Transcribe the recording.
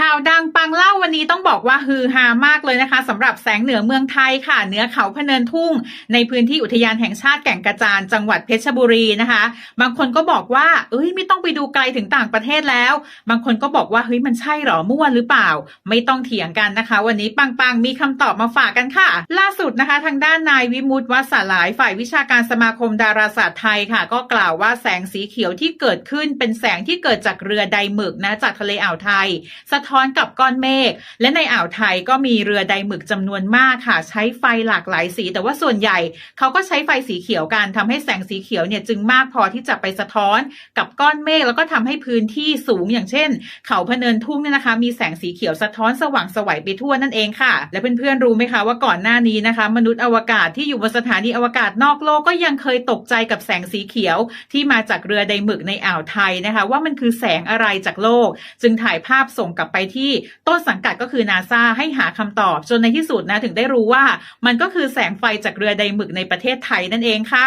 ข่าวดังปังเล่าวันนี้ต้องบอกว่าฮือฮามากเลยนะคะสำหรับแสงเหนือเมืองไทยค่ะเหนือเขาพะเนินทุ่ง ในพื้นที่อุทยานแห่งชาติแก่งกระจานจังหวัดเพชรบุรีนะคะ บางคนก็บอกว่าเอ้ยไม่ต้องไปดูไกลถึงต่างประเทศแล้ว บางคนก็บอกว่าเฮ้ยมันใช่หรอมั่วหรือเปล่า ไม่ต้องเถียงกันนะคะ วันนี้ปังปังมีคำตอบมาฝากกันค่ะล่า สุดนะคะ ทางด้านนายวิมุตวัสหลายฝ่ายวิชาการสมาคมดาราศาสตร์ไทยค่ะ ก็กล่าวว่าแสงสีเขียวที่เกิดขึ้นเป็นแสงที่เกิดจากเรือไดหมึกนะจากทะเลอ่าวไทย สะท้อนกับก้อนเมฆและในอ่าวไทยก็มีเรือไดหมึกจำนวนมากค่ะ ใช้ไฟหลากหลายสี แต่ว่าส่วนใหญ่เขาก็ใช้ไฟสีเขียวกันทำให้แสงสีเขียวเนี่ยจึงมากพอที่จะไปสะท้อนกับก้อนเมฆแล้วก็ทำให้พื้นที่สูงอย่างเช่น เขาพะเนินทุ่งเนี่ยนะคะ มีแสงสีเขียวสะท้อนสว่างสวัยไปทั่วนั่นเองค่ะ และเพื่อนๆรู้ไหมคะว่าก่อนหน้านี้นะคะ มนุษย์อวกาศที่อยู่บนสถานีอวกาศนอกโลกก็ยังเคยตกใจกับแสงสีเขียวที่มาจากเรือไดหมึกในอ่าวไทยนะคะ ว่ามันคือแสงอะไรจากโลก จึงถ่ายภาพส่งกลับไปที่ต้นสังกัดก็คือนาซาให้หาคำตอบจนในที่สุดนะถึงได้รู้ว่า มันก็คือแสงไฟจากเรือไดหมึกในประเทศไทยนั่นเองค่ะ